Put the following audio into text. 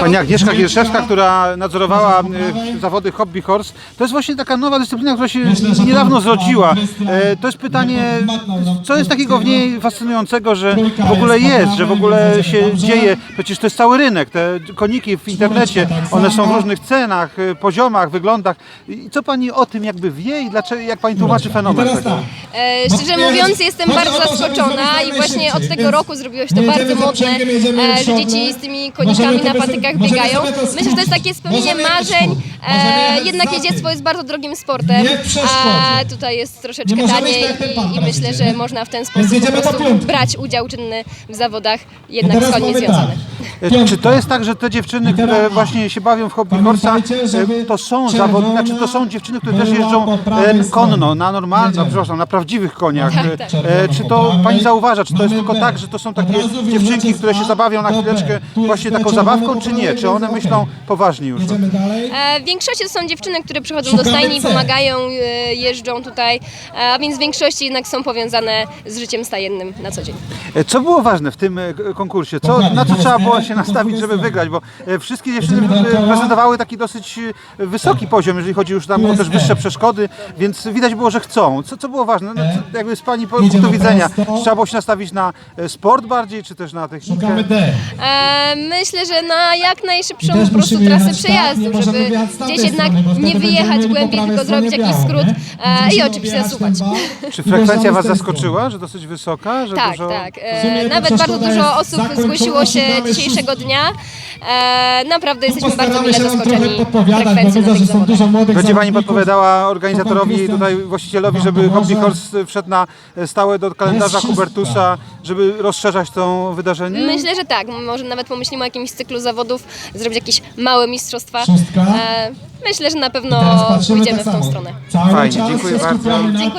Pani Agnieszka Gierszewska, która nadzorowała e, zawody Hobby Horse, to jest właśnie taka nowa dyscyplina, która się niedawno zrodziła. E, To jest pytanie, no, co jest takiego w niej fascynującego, że w ogóle jest że w ogóle się dzieje. Przecież to jest cały rynek, te koniki w internecie, tak one są w różnych cenach, e, poziomach, wyglądach. I co Pani o tym jakby wie i dlaczego, jak Pani tłumaczy fenomen teraz tego? tak. E, szczerze mówiąc, jestem bardzo zaskoczona i właśnie od tego roku zrobiło się to bardzo modne, e, że dzieci z tymi konikami na sobie- możemy biegają. sobie to Myślę, że to jest skrócić. takie spełnienie Możemy marzeń e, jednak jeździectwo tym. jest bardzo drogim sportem, Nie a tutaj jest troszeczkę Nie możemy taniej iść tak, jak ten pan i, i teraz myślę, idzie, że nie? można w ten sposób po jedziemy po prostu piątkę. brać udział czynny w zawodach jednak teraz wschodnie E, Czy to jest tak, że te dziewczyny, które właśnie się bawią w hobby horsa, e, to są zawody, znaczy to są dziewczyny, które też jeżdżą e, konno, na normalnych, przepraszam, na prawdziwych koniach. Tak, tak. Czy to pani zauważa, czy to jest tylko tak, że to są takie dziewczynki, które się zabawią na chwileczkę właśnie taką zabawką, czy nie? Czy one myślą poważnie już? E, W większości to są dziewczyny, które przychodzą do stajni pomagają, e, jeżdżą tutaj, e, a więc w większości jednak są powiązane z życiem stajennym na co dzień. E, Co było ważne w tym e, konkursie? Co, na co trzeba jest było się nastawić, żeby wygrać? Bo e, wszystkie dziewczyny prezentowały taki dosyć e, wysoki poziom, jeżeli chodzi już tam o też wyższe przeszkody, więc widać było, że chcą. Co, co było ważne? No, E. co- jakby z Pani punktu widzenia, trzeba było się nastawić na sport bardziej, czy też na technikę? Szukamy D. E, myślę, że na jak najszybszą po prostu trasę tak, przejazdu, żeby gdzieś jednak nie wyjechać głębiej, tylko zrobić jakiś skrót e, i oczywiście zasuwać. Czy frekwencja Was zaskoczyła, że dosyć wysoka? Że Tak, dużo... tak. E, nawet bardzo dużo osób zgłosiło się dzisiejszego dnia. E, naprawdę jesteśmy bardzo mile zaskoczeni podpowiadać, bo frekwencją że tych dużo młodych Będzie Pani podpowiadała To organizatorowi, tutaj właścicielowi, żeby. Hobby Horse wszedł na stałe do kalendarza. Hubertusa, żeby rozszerzać to wydarzenie? Myślę, że tak. Może nawet pomyślimy o jakimś cyklu zawodów, zrobić jakieś małe mistrzostwa. Szóstka. E, myślę, że na pewno pójdziemy tak w tą stronę. Fajnie, dziękuję bardzo. Dziękuję.